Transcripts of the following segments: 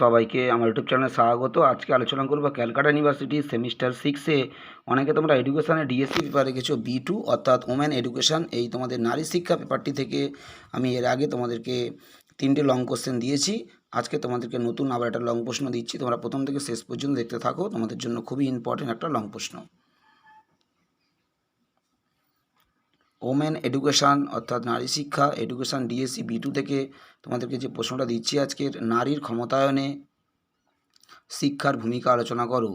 সবাইকে আমার ইউটিউব চ্যানেলে স্বাগত। আজকে আলোচনা করব ক্যালকাটা ইউনিভার্সিটি সেমিস্টার সিক্সে অনেকে তোমরা এডুকেশানে ডিএসসি পেপারে গেছো বি টু অর্থাৎ ওমেন এডুকেশান এই তোমাদের নারী শিক্ষা পেপারটি থেকে আমি এর আগে তোমাদেরকে তিনটে লং কোশ্চেন দিয়েছি। আজকে তোমাদেরকে নতুন আবার একটা লং প্রশ্ন দিচ্ছি। তোমরা প্রথম থেকে শেষ পর্যন্ত দেখতে থাকো। তোমাদের জন্য খুবই ইম্পর্টেন্ট একটা লং প্রশ্ন। ওমেন এডুকেশান অর্থাৎ নারী শিক্ষা এডুকেশান ডিএসসি বি টু থেকে তোমাদেরকে যে প্রশ্নটা দিচ্ছি আজকের, নারীর ক্ষমতায়নে শিক্ষার ভূমিকা আলোচনা করো।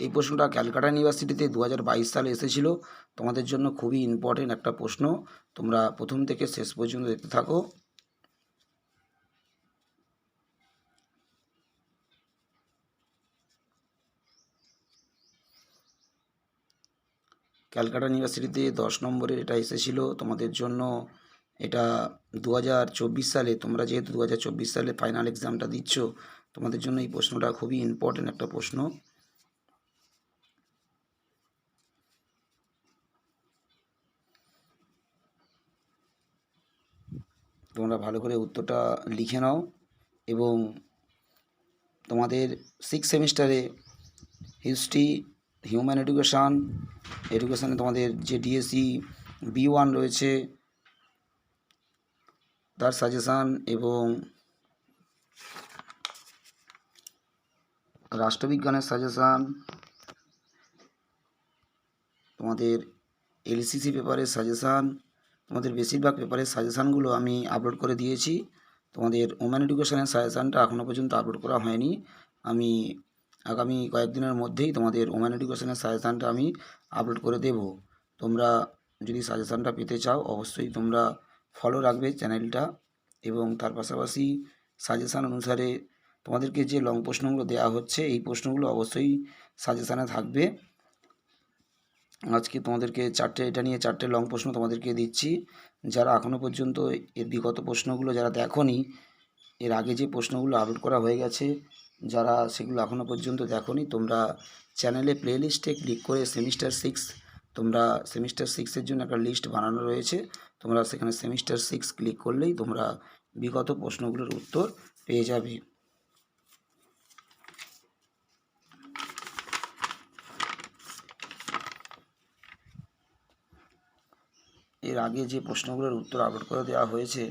এই প্রশ্নটা ক্যালকাটা ইউনিভার্সিটিতে দু হাজার বাইশ সালে এসেছিল। তোমাদের জন্য খুবই ইম্পর্টেন্ট একটা প্রশ্ন। তোমরা প্রথম থেকে শেষ পর্যন্ত দেখতে থাকো। ক্যালকাটা ইউনিভার্সিটিতে দশ নম্বরের এটা এসেছিল। তোমাদের জন্য এটা দু হাজার চব্বিশ সালে, তোমরা যেহেতু দু হাজার চব্বিশ সালে ফাইনাল এক্সামটা দিচ্ছ, তোমাদের জন্য এই প্রশ্নটা খুবই ইম্পর্টেন্ট একটা প্রশ্ন। তোমরা ভালো করে উত্তরটা লিখে নাও এবং তোমাদের সিক্স সেমিস্টারে হিস্ট্রি হিউম্যান এডুকেশান এডুকেশানে তোমাদের যে ডিএসসি বি ওয়ান রয়েছে, তার সাজেশান এবং রাষ্ট্রবিজ্ঞানের সাজেশান তোমাদের এলসিসি পেপারের সাজেশান তোমাদের বেশিরভাগ পেপারের সাজেশানগুলো আমি আপলোড করে দিয়েছি। তোমাদের ওম্যান এডুকেশনের সাজেশানটা এখনও পর্যন্ত আপলোড করা হয়নি। আমি আগামী কয়েকদিনের মধ্যেই তোমাদের ওম্যান এডুকেশনের সাজেশানটা আমি আপলোড করে দেব। তোমরা যদি সাজেশানটা পেতে চাও, অবশ্যই তোমরা ফলো রাখবে চ্যানেলটা এবং তার পাশাপাশি সাজেশান অনুসারে তোমাদেরকে যে লং প্রশ্নগুলো দেওয়া হচ্ছে, এই প্রশ্নগুলো অবশ্যই সাজেশানে থাকবে। আজকে তোমাদেরকে চারটে, এটা নিয়ে চারটে লং প্রশ্ন তোমাদেরকে দিচ্ছি। যারা এখনও পর্যন্ত এর বিগত প্রশ্নগুলো যারা দেখনি, এর আগে যে প্রশ্নগুলো আপলোড করা হয়ে গেছে যারা সেগুলো এখনও পর্যন্ত দেখনি, তোমরা চ্যানেলে প্লেলিস্টে ক্লিক করে সেমিস্টার সিক্স, তোমরা সেমিস্টার সিক্সের জন্য একটা লিস্ট বানানো রয়েছে। তোমরা সেখানে সেমিস্টার সিক্স ক্লিক করলেই তোমরা বিগত প্রশ্নগুলোর উত্তর পেয়ে যাবে। এর আগে যে প্রশ্নগুলোর উত্তর আপলোড করে দেওয়া হয়েছে,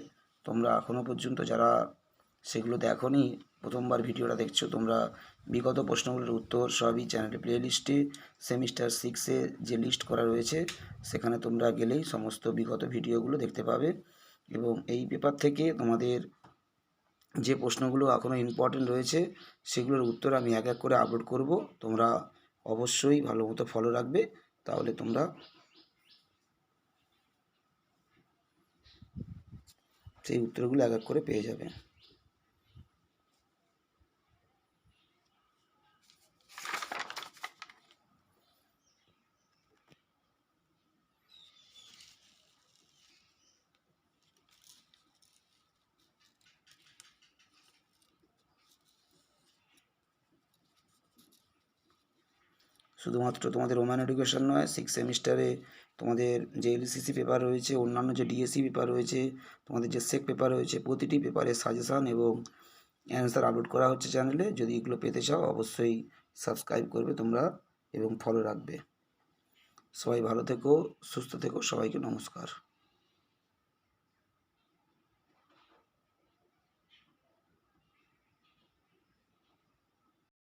তোমরা এখনও পর্যন্ত যারা সেগুলো দেখোনি প্রথমবার ভিডিওটা দেখছ, তোমরা বিগত প্রশ্নগুলোর উত্তর সবই চ্যানেলে প্লে লিস্টে সেমিস্টার সিক্সে যে লিস্ট করা রয়েছে, সেখানে তোমরা গেলেই সমস্ত বিগত ভিডিওগুলো দেখতে পাবে। এবং এই পেপার থেকে তোমাদের যে প্রশ্নগুলো এখনও ইম্পর্টেন্ট রয়েছে, সেগুলোর উত্তর আমি এক এক করে আপলোড করব। তোমরা অবশ্যই ভালো মতো ফলো রাখবে, তাহলে তোমরা সেই উত্তরগুলো এক এক করে পেয়ে যাবে। শুধুমাত্র তোমাদের ওম্যান এডুকেশন নয় সিক্স সেমিস্টারে তোমাদের যে এলসিসি পেপার রয়েছে, অন্যান্য যে ডিএসসি পেপার রয়েছে, তোমাদের যে সেক পেপার রয়েছে, প্রতিটি পেপারের সাজেশান এবং অ্যান্সার আপলোড করা হচ্ছে চ্যানেলে যদি এগুলো পেতে চাও, অবশ্যই সাবস্ক্রাইব করবে তোমরা এবং ফলো রাখবে। সবাই ভালো থেকো, সুস্থ থেকো, সবাইকে নমস্কার।